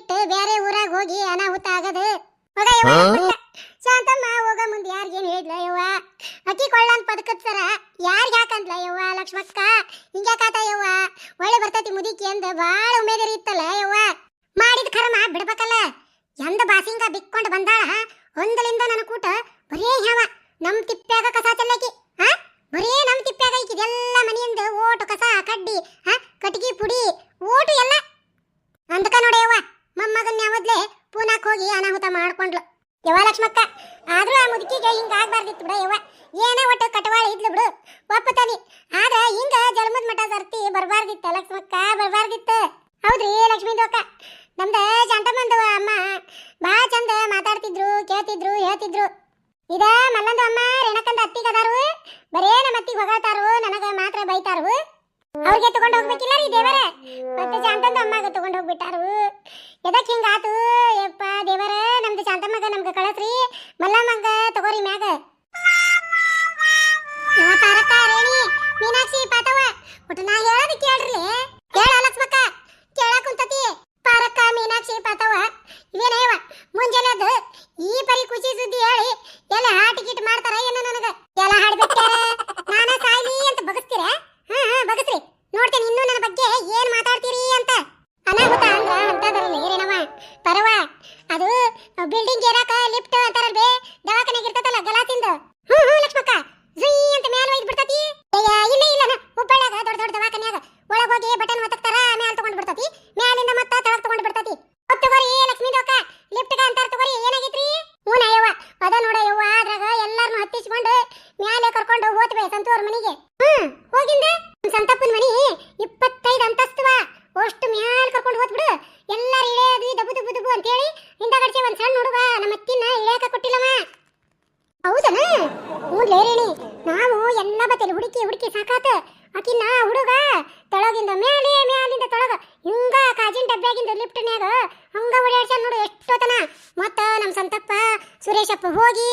ಬಿಟ್ಟು ಬೇರೆ ಊರಾಗ ಹೋಗಿ ಅನಾಹುತ ಆಗದು. ಶಾಂತಮ್ಮ ಹೋಗ ಮುಂದೆ ಯಾರಿಗೇನು ಹೇಳಿದ್ಲ ಯವ್ವ? ಅಕ್ಕಿ ಕೊಳ್ಳಂತ ಸರ ಯಾರಿಗೆ ಹಾಕಂದ್ಲ ಯವ್ವ ಲಕ್ಷ್ಮಕ್ಕ? ಹಿಂಗ್ಯಾಕಾತ ಯವ್ವ? ಒಳ್ಳೆ ಬರ್ತೈತಿ ಮುದಿಕಿ ಅಂದ ಬಾಳ ಉಮೇದರಿ ಇತ್ತಲ್ಲ ಯವ್ವ? ಮಾಡಿದ ಕರ್ಮ ಬಿಡ್ಬೇಕಲ್ಲ. ಎಂದ ಬಾಸಿಂಗ ಬಿಕ್ಕೊಂಡು ಬಂದಾಳ ಒಂದಲಿಂದ ನನ್ನ ಕೂಟ ಬರೇ ಯಾವ ನಮ್ ತಿಪ್ಪ್ಯಾಗ ಕಸ ಚೆಲ್ಲಕಿ ಹಾ ಬರೇ ನಮ್ ತಿಪ್ಪ್ಯಾಗ ಈಕಿದೆಲ್ಲ ಮನೆಯಿಂದ ಓಟು ಕಸ ಕಡ್ಡಿ ಹಾ ಕಟ್ಗಿ ಪುಡಿ ಓಟು ಎಲ್ಲ ಅಂದಕ ನೋಡ್ಯವ್ವ ಮೊಮ್ಮಗನ್ ಯಾವದ್ಲೆ ಪೂನಾಕ್ ಹೋಗಿ ಅನಾಹುತ ಮಾಡ್ಕೊಂಡ್ಲು ಯವ್ವ ಲಕ್ಷ್ಮಕ್ಕ ಆದ್ರೂ ಆ ಮುದುಕಿಗೆ ಹಿಂಗ ಆಗ್ಬಾರ್ದಿತ್ತು ಬಿಡ ಯವ್ವ. ಏನೇ ಒಟ್ಟು ಕಟವಾಳ ಇದ್ಲು ಬಿಡು. ಒಪ್ಪತಾನಿ ಆದ್ರೆ ಹಿಂಗ ಜನ್ಮದ ಮಠ ಸರ್ತಿ ಬರ್ಬಾರ್ದಿತ್ತ ಲಕ್ಷ್ಮಕ್ಕ, ಬರಬಾರ್ದಿತ್ತ. ಹೌದ್ರಿ ಲಕ್ಷ್ಮೀ ಅಕ್ಕ ನಮ್ದ ಶಾಂತಮ್ಮಂದವ ಅಮ್ಮ ಬಾ ಚಂದ ಮಾತಾಡ್ತಿದ್ರು, ಕೇಳ್ತಿದ್ರು, ಹೇಳ್ತಿದ್ರು. ಇದ ಮಲ್ಲಂದು ಅಮ್ಮ ರೇಣಕಂದ ಅತ್ತಿಗದಾರು ಬರೇ ನಮ್ಮ ಅತ್ತಿಗೆ ಹೊಗಳ್ತಾರು, ನನಗ ಮಾತ್ರ ಬೈತಾರು. ಅವ್ರಿಗೆ ತಗೊಂಡು ಹೋಗ್ಬೇಕಿಲ್ಲ ರೀ ದೇವರ? ಮತ್ತೆ ಶಾಂತಂದ ಅಮ್ಮಗೆ ತಗೊಂಡು ಹೋಗ್ಬಿಟ್ಟಾರು. ಎದಕ್ ಹಿಂಗಾತು? ಮಲ್ಲಮ್ಮಂಗ, ತಗೋರಿ ಮ್ಯಾಗ. ಯವ್ವ ತಾರಕ ರೇಣಿ, ಮೀನಾಕ್ಷಿ ಪಾತವ? ಒಟ್ಟು ನಾ ಹೇಳೋದು ಕೇಳ್ರಿ. ಹೇಳ ಲಕ್ಷ್ಮಕ್ಕ ಕೇಳಕ್ ಕುಂತತಿ. ಪಾರಕ್ಕ, ಮೀನಾಕ್ಷಿ ಪಾತವ ಇವೇನೇವ ಮುಂಜಾನೆ ಎದ್ದು ಈ ಪರಿ ಖುಷಿ ಸುದ್ದಿ ಹೇಳಿ, ಎಲ್ಲ ಹಾ ಟಿಕೆಟ್ ಮಾಡ್ತಾರ ಏನೋ ನನಗ ಎಲ್ಲ ಹಾಡ್ಬಿಟ್ಟಾರ ನಾನ ಸಾಯ್ಲಿ ಅಂತ ಬಗಸ್ತೀರ ಹಾ ಹಾ ಬಗಸ್ರಿ ನೋಡ್ತೇನೆ ಇನ್ನೂ ನನ್ನ ಬಗ್ಗೆ ಏನ್ ಮಾತಾಡ್ತೀರಿ ಅಂತ ಅನಾಹುತ ಅಂದ್ರ ಅಂತದ್ರಲ್ಲಿ ರೇಣವ ಪರವ ಅದು ಬಿಲ್ಡಿಂಗ್ ಏರಾಕ ಲಿಫ್ಟ್ ಅಂತಾರಲ್ವೇ ದವಾಖಾನೆಗೆ ಇರ್ತದಲ್ಲ ಗಲಾಸಿಂದ ಹ್ಞೂ ಹ್ಞೂ ಲಕ್ಷ್ಮಕ್ಕ ಜುಯ್ ಅಂತ ಮೇಲೆ ಒಯ್ದು ಬಿಡ್ತತಿ ಅಯ್ಯ ಇಲ್ಲ ಇಲ್ಲ ಹುಬ್ಬಳ್ಳಿಯಾಗ ದೊಡ್ಡ ದೊಡ್ಡ ದವಾಖಾನ್ಯಾಗ ಒಳಗ್ ಹೋಗಿ ಬಟನ್ ಒತ್ತಕ್ತಾರ ಮ್ಯಾಲ ತಗೊಂಡ್ ಬಿಡ್ತತಿ ಮ್ಯಾಲಿಂದ ಮತ್ತ ತೆಳಗ್ ತಗೊಂಡ್ ಬಿಡ್ತತಿ ಹೊತ್ತು ತಗೋರಿ ಲಕ್ಷ್ಮೀ ದೋಕ ಲಿಫ್ಟ್ ಅಂತಾರ ತಗೋರಿ ಏನಾಗೈತ್ರಿ ಹ್ಞೂ ಯವ್ವ ಅದ ನೋಡ ಯವ್ವ ಅದ್ರಾಗ ಎಲ್ಲಾರನು ಹತ್ತಿಸ್ಕೊಂಡು ಮ್ಯಾಲೆ ಕರ್ಕೊಂಡು ಹೋತ್ವೆ ಸಂತೂರ್ ಮನಿಗೆ ಹ್ಮ್ ಹೋಗಿಂದ ನಮ್ ಸಂತಪ್ಪನ ಮನಿ ಇಪ್ಪತ್ತೈದು ಅಂತಸ್ತವ ಅಷ್ಟು ಮ್ಯಾಲ ಕರ್ಕೊಂಡು ಹೋತ್ಬಿಡು ಎಲ್ಲಾರು ಇಳಿಯೋದು ದಬು ದಬು ದಬು ಅಂತೇಳಿ ಹಿಂದಗಡ್ಚೆ ಒಂದ್ ಸಣ್ಣ ಹುಡುಗ ನಮ್ಮ ಅತ್ತಿನ ಇಳಿಯಾಕ ಕೊಟ್ಟಿಲ್ಲವ ಹೌದನ? ಹ್ಞೂ ರೇಣಿ, ನಾವು ಎಲ್ಲ ಬತ್ತಲ್ಲಿ ಹುಡುಕಿ ಹುಡುಕಿ ಸಾಕಾತ. ಆಕಿನ ಹುಡುಗ ತೆಳಗಿಂದ ಮೇಲೆ ಮ್ಯಾಲಿಂದ ತೊಳಗ. ಹಿಂಗ ಕಾಜಿನ ಡಬ್ಬ್ಯಾಗಿಂದ ಲಿಫ್ಟ್ನ್ಯಾಗ ಹಂಗ ಓಡಾಡ್ಸ ನೋಡು ಎಷ್ಟೋತನ ಮತ್ತ ನಮ್ಮ ಸಂತಪ್ಪ ಸುರೇಶಪ್ಪ ಹೋಗಿ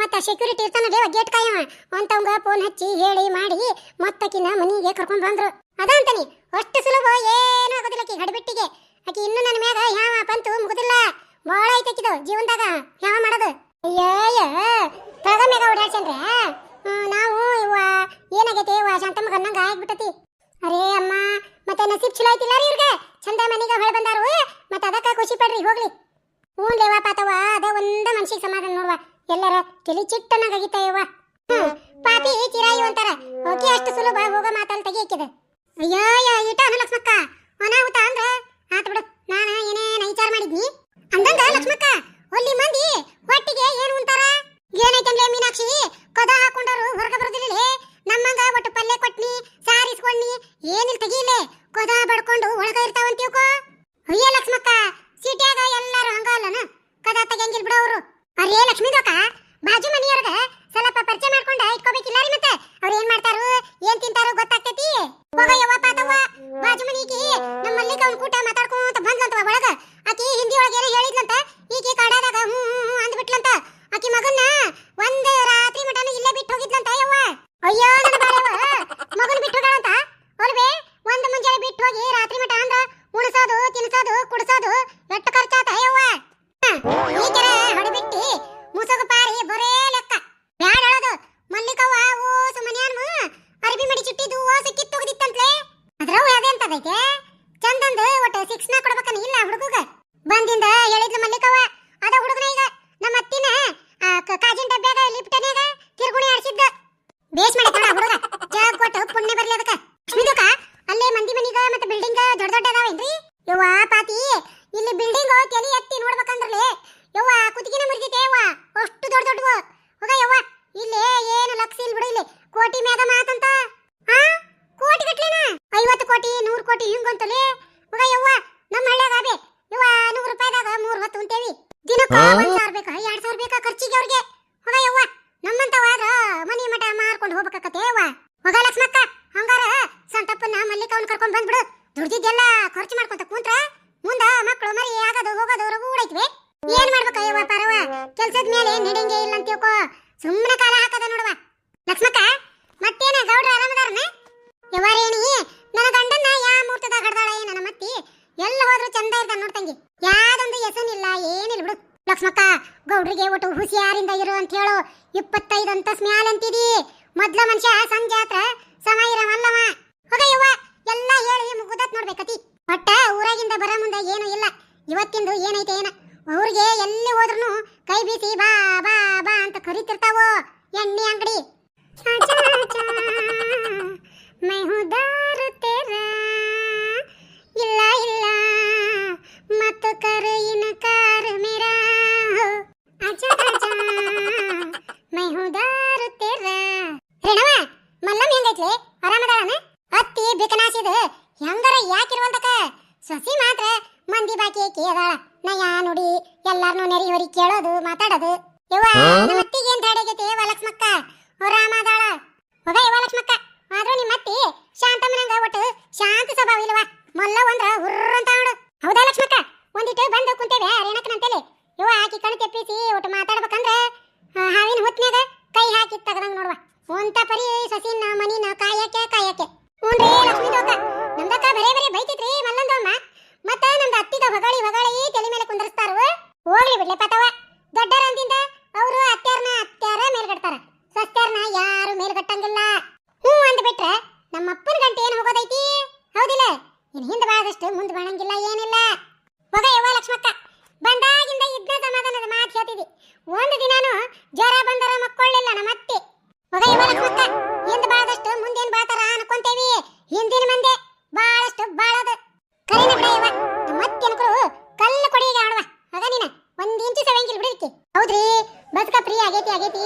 ಮತ್ತ ಸೆಕ್ಯೂರಿಟಿ ಇರ್ತಾನ ದೇವ ಗೇಟ್ ಕಾಯವ. ಅಂತವಂಗ ಫೋನ್ ಹಚ್ಚಿ ಹೇಳಿ ಮಾಡಿ ಮತ್ತಕಿನ ಮನಿಗೆ ಕರ್ಕೊಂಡ್ ಬಂದ್ರು. ಅದಂತನಿ ಅಷ್ಟು ಸುಲಭ ಏನೂ ಆಗೋದಿಲ್ಲ ಆಕಿ ಗಡಿಬಿಟ್ಟಿಗೆ. ಆಕಿ ಇನ್ನು ನನ್ನ ಮ್ಯಾಗ ಯಾವ ಪಂತು ಮುಗುದಿಲ್ಲ. ಭಾಳ ಐತೆ ಆಕಿದು ಜೀವನದಾಗ ಯಾವ ಮಾಡೋದು ಅಯ್ಯಯ್ಯ ತಗ ಮೇಗ ಓಡಾಡ್ಸನ್ರೆ ನಾವು ಇವ ಏನಾಗೈತಿ, ಇವ ಶಾಂತಮ್ಮ ಅನ್ನಂಗ ಆಗ್ಬಿಟ್ಟತಿ. ಅರೇ ಅಮ್ಮ, ಮತ್ತೆ ನಸೀಬ್ ಚಲೋ ಐತಿಲ್ಲ ರೀ ಇವ್ರಿಗೆ? ಚಂದ ಮನೆಗೆ ಹೊಳ ಬಂದಾರು. ಮತ್ತೆ ಅದಕ್ಕ ಖುಷಿ ಪಡ್ರಿ, ಹೋಗ್ಲಿ. ಹ್ಞೂ ಲೇವ ಪಾತವ ಅದ ಒಂದ ಮನ್ಸಿಗೆ ಸಮಾಧಾನ ನೋಡ್ವ. ಎಲ್ಲರ ತಿಳಿ ಚಿಟ್ಟನಾಗೈತ ಯವ್ವ. ಹ್ಮ್, ಪಾಪಿ ಚಿರಾಯಿ ಅಂತಾರ. ಓಕೆ ಅಷ್ಟು ಸುಲಭ ಹೋಗ ಮಾತಲ್ಲಿ ತೆಗಿಯಕ್ಕಿದೆ ಅಯ್ಯಯ್ಯ ಇಟ ಅನ್ನ ಲಕ್ಷ್ಮಕ್ಕ ಅನಾಹುತ ಅಂದ್ರ? ಆತ್ ಬಿಡು, ನಾನು ಏನೇನ ವಿಚಾರ ಮಾಡಿದ್ನಿ? ಅಂದಂಗ ಲಕ್ಷ್ಮಕ್ಕ, ಒಲ್ಲಿ ಮಂದಿ ಹೊಟ್ಟಿಗೆ ಏನು ಅಂತಾರ ಏನೈತಂದ್ರೆ ಮೀನಾಕ್ಷಿ? ಕದ ಹಾಕೊಂಡರು ಹೊರಗೆ ಬರೋದಿಲ್ಲ ನಮ್ಮಂಗ ಒಟ್ಟು ಪಲ್ಲೆ ಕೊಟ್ನಿ, ಸಾರಿಸ್ಕೊಂಡ್ನಿ, ಏನಿಲ್ ತೆಗಿಲೆ? ಕದ ಬಡ್ಕೊಂಡು ಒಳಗ ಇರ್ತಾವಂತೀವ್ಕೋ? ಅಯ್ಯ ಲಕ್ಷ್ಮಕ್ಕ, ಸಿಟಿಯಾಗ ಎಲ್ಲಾರು ಹಂಗ ಅಲ್ಲನ ಕದ ತೆಗಿಯಂಗಿಲ್ ಬಿಡೋರು ಅರೇ ಲಕ್ಷ್ಮೀದೋಕ, ಬಾಜು ಮನಿಯವ್ರಗ ಸ್ವಲ್ಪ ಪರಿಚಯ ಮಾಡ್ಕೊಂಡ ಇಟ್ಕೋಬೇಕಿಲ್ಲ ರೀ ಮತ್ತೆ? ಅವ್ರು ಏನ್ ಮಾಡ್ತಾರು, ಏನ್ ತಿಂತಾರು ಗೊತ್ತಾಗ್ತೈತಿ? ಹೋಗ ಯವ್ವ ಪಾತವ್ವ. ಬಾಜು ಮನೆಗೆ ನಮ್ಮ ಮಲ್ಲಿಕ ಅವ್ನ ಕೂಟ ಮಾತಾಡ್ಕೊಂತ ಬಂದ್ಲಂತವ ಒಳಗ ಆಕಿ ಹಿಂದಿ ಒಳಗೆ ಏನೋ ಹೇಳಿದ್ಲಂತ ಈಕಿ ಕಡಾದಾಗ ಹ್ಞೂ ಹ್ಞೂ ಹ್ಞೂ ಅಂದ್ಬಿಟ್ಲಂತ ಆಕಿ ಮಗನ್ನ ಒಂದ್ ರಾತ್ರಿ ಮಟನ ಇಲ್ಲೇ ಬಿಟ್ಟು ಹೋಗಿದ್ಲಂತ ಯವ್ವ ಅಯ್ಯೋ ನನ್ನ ಬಾರವ್ವ ಮಗನ್ ಬಿಟ್ಟು ಹೋಗಾಳಂತ ಅಲ್ವೇ ಒಂದ್ ಮುಂಜಾನೆ ಬಿಟ್ಟು ಹೋಗಿ ರಾತ್ರಿ ಮಟ ಅಂದ್ರ ಉಣಸೋದು ತಿನ್ಸೋದು ಕುಡ್ಸೋದು ಎಷ್ಟು ಖರ್ಚಾತ ಯವ್ವ ಈ ಕೆರ ಹೊಡಿಬಿಟ್ಟಿ ಮುಸುಗು ಪಾರಿ ಬರೇ ಲೆಕ್ಕ ಬ್ಯಾಡ ಹೇಳೋದು ಮಲ್ಲಿಕವ್ವ ಓಸು ಮನ್ಯಾನ್ಮ ಅರ್ಬಿ ಮಡಿ ಚಿಟ್ಟಿದ್ದು ಓಸು ಕಿತ್ತು ಹೋಗಿತ್ತಂತ್ಲೆ ಅದ್ರವು ಅದೇ ಅಂತದೈತೆ ಚಂದಂದು ಒಟ್ಟು ಸಿಕ್ಸ್ನ ಕೊಡ್ಬೇಕನ್ನ ಇಲ್ಲ ಹುಡುಗಗ ಬಂದಿಂದ ಹೇಳಿದ್ಲು ಮಲ್ಲಿಕವ್ವ ಅದ ಹುಡುಗನ ಈಗ ನಮ್ಮ ಅತ್ತಿನ ಆ, ಕ- ಕಾಜಿನ ಡಬ್ಬ್ಯಾಗ ಲಿಫ್ಟನ್ಯಾಗ ತಿರ್ಗುಣಿ ಆಡ್ಸಿದ್ದ ಬೇಸ್ ಮಾಡೈತಳ ಹುಡುಗ ಜಗ್ ಕೊಟ್ಟು ಪುಣ್ಯ ಬರ್ಲಿ ಅದಕ್ಕ ಲಕ್ಷ್ಮೀದಕ್ಕ ಅಲ್ಲೇ ಮಂದಿ ಮನಿಗ ಮತ್ತೆ ಬಿಲ್ಡಿಂಗ್ ದೊಡ್ಡ ದೊಡ್ಡ ಅದಾವೇನ್ರಿ ಯವ್ವ ಪಾತಿ ಇಲ್ಲಿ ಬಿಲ್ಡಿಂಗ್ ತಲೆ ಎತ್ತಿ ನೋಡ್ಬೇಕಂದ್ರಲೆ ಯವ್ವ ಕುತ್ತಿಗೆನ ಮುರಿದೈತೆ ಯವ್ವ ಅಷ್ಟು ದೊಡ್ಡ ದೊಡ್ಡವು ಹೋಗ ಯವ್ವ ಇಲ್ಲೇ ಏನು ಲಕ್ಷ ಇಲ್ಲಿ ಬಿಡು ಇಲ್ಲಿ ಕೋಟಿ ಮ್ಯಾಗ ಮಾತಂತ ಆ ಕೋಟಿ ಗಟ್ಲೆನ ಐವತ್ತು ಕೋಟಿ ಹಿಂಗ ಹಿಂಗಂತಲೇ ಹೋಗ ಯವ್ವ ನಮ್ಮ ಹಳ್ಳ್ಯಾಗ ಅದೇ. ಯವ್ವ ನೂರು ರೂಪಾಯಿದಾಗ ಮೂರು ಹೊತ್ತು ಉಂಟೇವಿ. ದಿನಕ್ಕ ಒಂದು ಸಾವಿರ ಬೇಕಾ? ಎರಡ್ ಸಾವಿರ ಬೇಕಾ ಖರ್ಚಿಗೆ ಅವ್ರಿಗೆ? ಹೋಗ ಯವ್ವ ನಮ್ಮಂತವಾದ್ರ ಮನಿ ಮಠ ಮಾರ್ಕೊಂಡು ಹೋಗ್ಬೇಕಾಕತ್ತೆ ಯವ್ವ. ಹೋಗ ಲಕ್ಷ್ಮಕ್ಕ ಹಂಗಾರ ಸಂತಪ್ಪನ ಮಲ್ಲಿಕವನ್ ಕರ್ಕೊಂಡ್ ಬಂದ್ಬಿಡು. ದುಡ್ದಿದ್ದೆಲ್ಲ ಖರ್ಚು ಮಾಡ್ಕೊಂತ ಕೂತ್ರ ಮುಂದ ಮಕ್ಕಳು ಮರಿ ಆಗೋದು ಹೋಗೋದು ರಗೂಡೈತ್ವಿ ಏನ್ ಮಾಡ್ಬೇಕ ಯವ್ವ ಪರವ? ಕೆಲ್ಸದ ಮೇಲೆ ನಡೆಂಗೆ ಇಲ್ಲ ಅಂತ ತಿಳ್ಕೊ ಸುಮ್ಮನೆ ಕಾಲ ಹಾಕದ ನೋಡುವ ಲಕ್ಷ್ಮಕ್ಕ ಮತ್ತೇನ ಗೌಡ್ರ ಆರಾಮದಾರನ ಯವ್ವ ರೇಣಿ ನನ್ನ ಗಂಡನ್ನ ತಂಗಿ ಯಾವ್ದೊಂದು ಹೆಸನಿಲ್ಲ ಏನಿಲ್ಲ ಬಿಡು ಲಕ್ಷ್ಮಕ್ಕ ಗೌಡ್ರಿಗೆ ಹುಷಿಯಾರಿಂದ ಇರು ಅಂತ ಹೇಳು. ಇಪ್ಪತ್ತೈದು ಅಂತ ಸ್ಮ್ಯಾಲ್ ಅಂತಿದಿ. ಮೊದ್ಲ ಮನುಷ್ಯ ಸಂಜೆ ಆತ್ರ ಸಮ ಇರವಲ್ಲವ ಹೋಗ ಯವ್ವ ಎಲ್ಲ ಹೇಳಿ ಮುಗುದತ್ ನೋಡ್ಬೇಕತಿ ಒಟ್ಟ ಊರಾಗಿಂದ ಬರೋ ಮುಂದೆ ಏನು ಇಲ್ಲ. ಇವತ್ತಿಂದು ಏನೈತೆ ಏನ. ಅವ್ರಿಗೆ ಎಲ್ಲಿ ಹೋದ್ರು ಕೈ ಬೀಸಿ ಬಾ ಬಾ ಬಾ ಅಂತ ಕರಿತಿರ್ತಾವೋ. ಎಣ್ಣೆ ಅಂಗಡಿ. ಮಂದಿ ಬಾಕಿ ಕೇಳಾಳ ನಯ ನುಡಿ ಎಲ್ಲಾರ್ನು ನೆರಿ ಹೊರಿ ಕೇಳೋದು ಮಾತಾಡೋದು. ಯವ್ವ ನಮ್ಮ ಅತ್ತಿಗೆ ಏನ್ ಯವ್ವ ಲಕ್ಷ್ಮಕ್ಕ? ಅದಾಳ. ಹೋಗ ಯವ್ವ ಲಕ್ಷ್ಮಕ್ಕ. ಆದ್ರೂ ನಿಮ್ಮ ಅತ್ತಿ ಶಾಂತಮ್ಮನಂಗ ಒಟ್ಟು ಶಾಂತ ಸ್ವಭಾವ ಇಲ್ವ? ಮಲ್ಲ ಒಂದ್ರ ಹುರ್ರ ಅಂತ ನೋಡು. ಹೌದಾ ಲಕ್ಷ್ಮಕ್ಕ? ಒಂದಿಟ್ಟು ಬಂದು ಕುಂತೇವೆ ರೇಣಕನಂತೇಳಿ ಯವ್ವ ಆಕಿ ಕಣ್ ತೆಪ್ಪಿಸಿ ಒಟ್ಟು ಮಾತಾಡ್ಬೇಕಂದ್ರ ಅಪ್ಪನ ಗಂಟೆ ಏನು ಹೋಗೋದೈತಿ ಹೌದಿಲ್ಲ? ಇನ್ ಹಿಂದೆ ಬಾಳದಷ್ಟು ಮುಂದೆ ಬಾಣಂಗಿಲ್ಲ ಏನಿಲ್ಲ. ಹೋಗ ಯವ್ವ ಲಕ್ಷ್ಮಕ್ಕ. ಬಂದಾಗಿಂದ ಇದ್ದ ಸಮಾಧಾನದ ಮಾತು ಹೇಳ್ತಿದ್ದಿ. ಒಂದು ದಿನಾನು ಜ್ವರ ಬಂದರ ಮಕ್ಕೊಳ್ಳಿಲ್ಲ ನಮ್ಮ ಅತ್ತೆ. ಹೋಗ ಯವ್ವ ಲಕ್ಷ್ಮಕ್ಕ. ಹಿಂದೆ ಬಾಳದಷ್ಟು ಮುಂದೇನ್ ಬಾತಾರ ಅನ್ಕೊಂತೇವಿ. ಹಿಂದಿನ ಮಂದೆ ಬಾಳಷ್ಟು ಬಾಳದು. ಕರಿನ ಬಿಡ ಯವ್ವ? ನಮ್ಮ ಅತ್ತೆ ಅನ್ಕರು ಕಲ್ಲು ಕೊಡಿಗೆ ಆಡುವ ಹೋಗ ನೀನ. ಒಂದ್ ಇಂಚು ಸವೆಂಗಿಲ್ ಬಿಡಿಕೆ ಹೌದ್ರಿ? ಬದುಕ ಫ್ರೀ ಆಗೈತಿ ಆಗೈತಿ.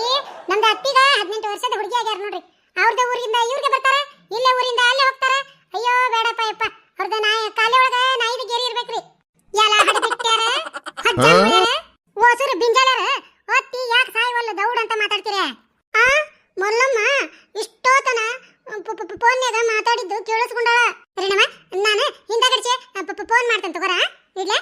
ನಮ್ದು ಅತ್ತಿಗ ಹದಿನೆಂಟು ವರ್ಷದ ಹುಡುಗಿ ಆಗ್ಯಾರ ನೋಡ್ರಿ. ಓಸುರು ಬಿಂಜಾಲಾರ ಅತ್ತಿ ಯಾಕೆ ಸಾಯವಲ್ಲ ದೌಡ್ ಅಂತ ಮಾತಾಡ್ತೀರ? ಆ ಮೊಲ್ಲಮ್ಮ ಇಷ್ಟೋತನ ಫೋನ್ಯಾಗ ಮಾತಾಡಿದ್ದು ಕೇಳಿಸ್ಕೊಂಡಾಳ. ರೇಣಮ್ಮ ನಾನು ಹಿಂದಗಡ್ಚೆ ಫೋನ್ ಮಾಡ್ತೇನೆ ತಗೋರ? ಇಡ್ಲೇ?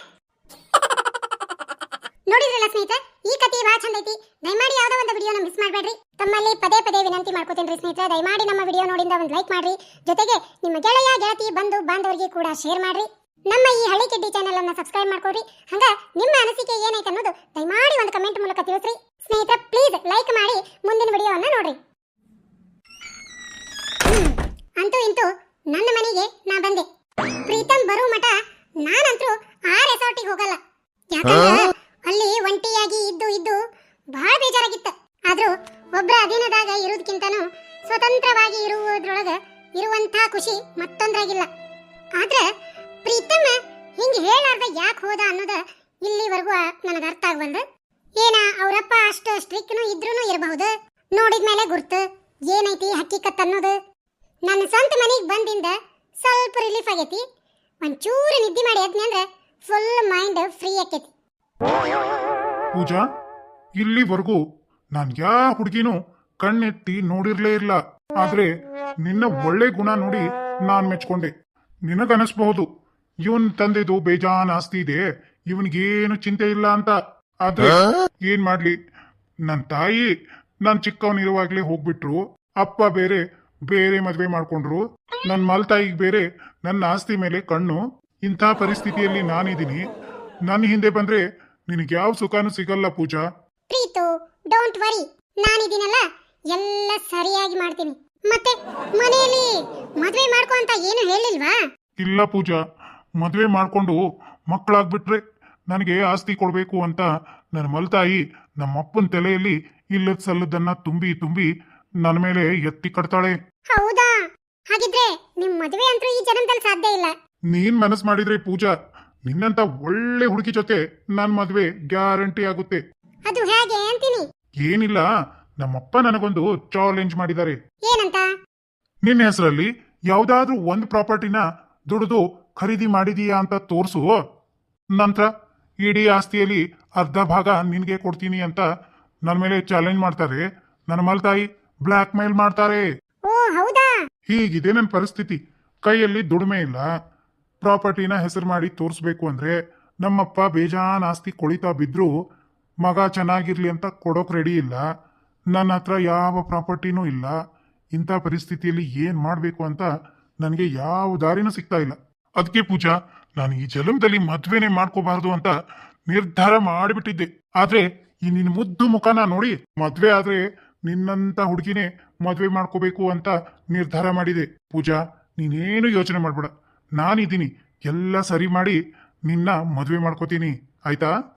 ನೋಡಿದ್ರಲ್ಲ ಸ್ನೇಹಿತರೆ ಈ ಕಥೆ ಬಹಳ ಚಂದ ಐತಿ. ದಯಮಾಡಿ ಯಾವುದೋ ಒಂದು ವಿಡಿಯೋನ ಮಿಸ್ ಮಾಡಬೇಡ್ರಿ. ತಮ್ಮಲ್ಲಿ ಪದೇ ಪದೇ ವಿನಂತಿ ಮಾಡ್ಕೋತೀನಿ ಸ್ನೇಹಿತರೆ. ದಯಮಾಡಿ ನಮ್ಮ ವಿಡಿಯೋ ನೋಡಿಂದ ಒಂದು ಲೈಕ್ ಮಾಡ್ರಿ. ಜೊತೆಗೆ ನಿಮ್ಮ ಗೆಳೆಯ ಗೆಳತಿ ಬಂಧು ಬಾಂಧವರಿಗೆ ಕೂಡ ಶೇರ್ ಮಾಡ್ರಿ. ನಮ್ಮ ಈ ಹಳ್ಳಿ ಕಿಡ್ಡಿ ಚಾನೆಲ್ ಅನ್ನ ಸಬ್ಸ್ಕ್ರೈಬ್ ಮಾಡ್ಕೊರಿ ಹಂಗ ನಿಮ್ಮ ಅನಿಸಿಕೆ ಏನೈತೆ ಅನ್ನೋದು ದಯಮಾಡಿ ಒಂದು ಕಮೆಂಟ್ ಮೂಲಕ ತಿಳಿಸ್ರಿ. ಸ್ನೇಹಿತರೆ ಪ್ಲೀಸ್ ಲೈಕ್ ಮಾಡಿ ಮುಂದಿನ ವಿಡಿಯೋವನ್ನ ನೋಡ್ರಿ. ಅಂತೂ ಇಂತೂ ನನ್ನ ಮನೆಗೆ ನಾ ಬಂದೆ. ಪ್ರೀತಮ್ ಬರೋ ಮಠ ನಾನಂತೂ ಆ ರೆಸಾರ್ಟಿಗೆ ಹೋಗಲ್ಲ. ಯಾಕಂದ್ರೆ ನೋಡಿದ್ಮೇಲೆ ಗುರ್ತು ಏನೈತಿ ಹಕ್ಕಿಕತ್ ಅನ್ನೋದು? ನನ್ನ ಸ್ವಂತ ಮನೆಗೆ ಬಂದಿಂದ ಸ್ವಲ್ಪ ರಿಲೀಫ್ ಆಗೈತಿ. ಒಂಚೂರು ನಿದ್ದೆ ಮಾಡಿ ಎದ್ನಿ ಅಂದ್ರೆ ಫುಲ್ ಮೈಂಡ್ ಫ್ರೀ ಆಕೈತಿ ಪೂಜಾ ಇಲ್ಲಿವರೆಗೂ ನಾನ್ ಯಾ ಹುಡುಗಿನೂ ಕಣ್ಣೆತ್ತಿ ನೋಡಿರ್ಲೇ ಇಲ್ಲ. ಆದ್ರೆ ನಿನ್ನ ಒಳ್ಳೆ ಗುಣ ನೋಡಿ ನಾನ್ ಮೆಚ್ಕೊಂಡೆ. ನಿನಗನಿಸ್ಬಹುದು ಇವನ್ ತಂದೆದು ಬೇಜಾನ್ ಆಸ್ತಿ ಇದೆ ಇವನ್ಗೇನು ಚಿಂತೆ ಇಲ್ಲ ಅಂತ. ಆದ್ರೆ ಏನ್ ಮಾಡ್ಲಿ? ನನ್ ತಾಯಿ ನಾನ್ ಚಿಕ್ಕವನಿರುವಾಗಲೇ ಹೋಗ್ಬಿಟ್ರು ಅಪ್ಪ ಬೇರೆ ಬೇರೆ ಮದುವೆ ಮಾಡ್ಕೊಂಡ್ರು. ನನ್ನ ಮಲ್ತಾಯಿಗೆ ಬೇರೆ ನನ್ನ ಆಸ್ತಿ ಮೇಲೆ ಕಣ್ಣು. ಇಂಥ ಪರಿಸ್ಥಿತಿಯಲ್ಲಿ ನಾನಿದ್ದೀನಿ ನನ್ನ ಹಿಂದೆ ಬಂದ್ರೆ ನಿನಗೆ ಯಾವ ಸುಖನೂ ಸಿಗಲ್ಲ ಪೂಜಾ. ಪ್ರೀತು ಡೋಂಟ್ ವರಿ ನಾನಿದ್ದೀನಲ್ಲ ಎಲ್ಲ ಸರಿಯಾಗಿ ಮಾಡ್ತೀನಿ. ಮತ್ತೆ ಮನೆಯಲ್ಲಿ ಮದುವೆ ಮಾಡ್ಕೋ ಅಂತ ಏನು ಹೇಳಿಲ್ವಾ? ಇಲ್ಲ ಪೂಜಾ. ಮದುವೆ ಮಾಡ್ಕೊಂಡು ಮಕ್ಕಳಾಗ್ಬಿಟ್ರೆ ನನಗೆ ಆಸ್ತಿ ಕೊಡಬೇಕು ಅಂತ ನನ್ನ ಮಲ್ತಾಯಿ ನಮ್ಮಪ್ಪನ ತಲೆಯಲ್ಲಿ ಇಲ್ಲದ ಸಲ್ಲದನ್ನ ತುಂಬಿ ತುಂಬಿ ನನ್ನ ಮೇಲೆ ಎತ್ತಿ ಕಟ್ತಾಳೆ. ಹೌದಾ? ಹಾಗಿದ್ರೆ ನಿಮ್ ಮದುವೆ ಅಂತೂ ಈ ಜನ್ಮದಲ್ಲಿ ಸಾಧ್ಯ ಇಲ್ಲ. ನೀನ್ ಮನಸ್ ಮಾಡಿದ್ರೆ ಪೂಜಾ ನಿನ್ನಂತ ಒಳ್ಳೆ ಹುಡುಗಿ ಜೊತೆ ನನ್ನ ಮದುವೆ ಗ್ಯಾರಂಟಿ ಆಗುತ್ತೆ. ಅದು ಹೇಗೆ ಅಂತೀನಿ? ಏನಿಲ್ಲ ನಮ್ಮಪ್ಪ ನನಗೊಂದು ಚಾಲೆಂಜ್ ಮಾಡಿದ್ದಾರೆ. ಏನಂತ? ನಿನ್ನ ಹೆಸರಲ್ಲಿ ಯಾವ್ದಾದ್ರೂ ಒಂದು ಪ್ರಾಪರ್ಟಿನ ದುಡಿದು ಖರೀದಿ ಮಾಡಿದೀಯಾ ಅಂತ ತೋರಿಸು. ನಂತರ ಇಡೀ ಆಸ್ತಿಯಲ್ಲಿ ಅರ್ಧ ಭಾಗ ನಿನ್ಗೆ ಕೊಡ್ತೀನಿ ಅಂತ ನನ್ನ ಮೇಲೆ ಚಾಲೆಂಜ್ ಮಾಡ್ತಾರೆ. ನನ್ನ ಮಲ್ತಾಯಿ ಬ್ಲ್ಯಾಕ್ ಮೇಲ್ ಮಾಡ್ತಾರೆ. ಓ ಹೌದಾ? ಹೀಗಿದೆ ನನ್ನ ಪರಿಸ್ಥಿತಿ. ಕೈಯಲ್ಲಿ ದುಡಿಮೆ ಇಲ್ಲ. ಪ್ರಾಪರ್ಟಿನ ಹೆಸರು ಮಾಡಿ ತೋರಿಸ್ಬೇಕು ಅಂದ್ರೆ ನಮ್ಮಪ್ಪ ಬೇಜಾನ್ ಆಸ್ತಿ ಕೊಳಿತಾ ಬಿದ್ರು ಮಗ ಚೆನ್ನಾಗಿರ್ಲಿ ಅಂತ ಕೊಡೋಕ್ ರೆಡಿ ಇಲ್ಲ. ನನ್ನ ಹತ್ರ ಯಾವ ಪ್ರಾಪರ್ಟಿನೂ ಇಲ್ಲ. ಇಂಥ ಪರಿಸ್ಥಿತಿಯಲ್ಲಿ ಏನ್ ಮಾಡಬೇಕು ಅಂತ ನನಗೆ ಯಾವ ದಾರಿನೂ ಸಿಗ್ತಾ ಇಲ್ಲ. ಅದಕ್ಕೆ ಪೂಜಾ ನಾನು ಈ ಜನ್ಮದಲ್ಲಿ ಮದ್ವೆನೆ ಮಾಡ್ಕೋಬಾರ್ದು ಅಂತ ನಿರ್ಧಾರ ಮಾಡಿಬಿಟ್ಟಿದ್ದೆ. ಆದ್ರೆ ಈ ನಿನ್ನ ಮುದ್ದು ಮುಖನ ನೋಡಿ ಮದ್ವೆ ಆದ್ರೆ ನಿನ್ನಂತ ಹುಡುಗಿನೇ ಮದ್ವೆ ಮಾಡ್ಕೋಬೇಕು ಅಂತ ನಿರ್ಧಾರ ಮಾಡಿದೆ. ಪೂಜಾ, ನೀನೇನು ಯೋಚನೆ ಮಾಡ್ಬೇಡ. ನಾನಿದ್ದೀನಿ. ಎಲ್ಲ ಸರಿ ಮಾಡಿ ನಿನ್ನ ಮದ್ವೆ ಮಾಡ್ಕೋತೀನಿ. ಆಯ್ತಾ?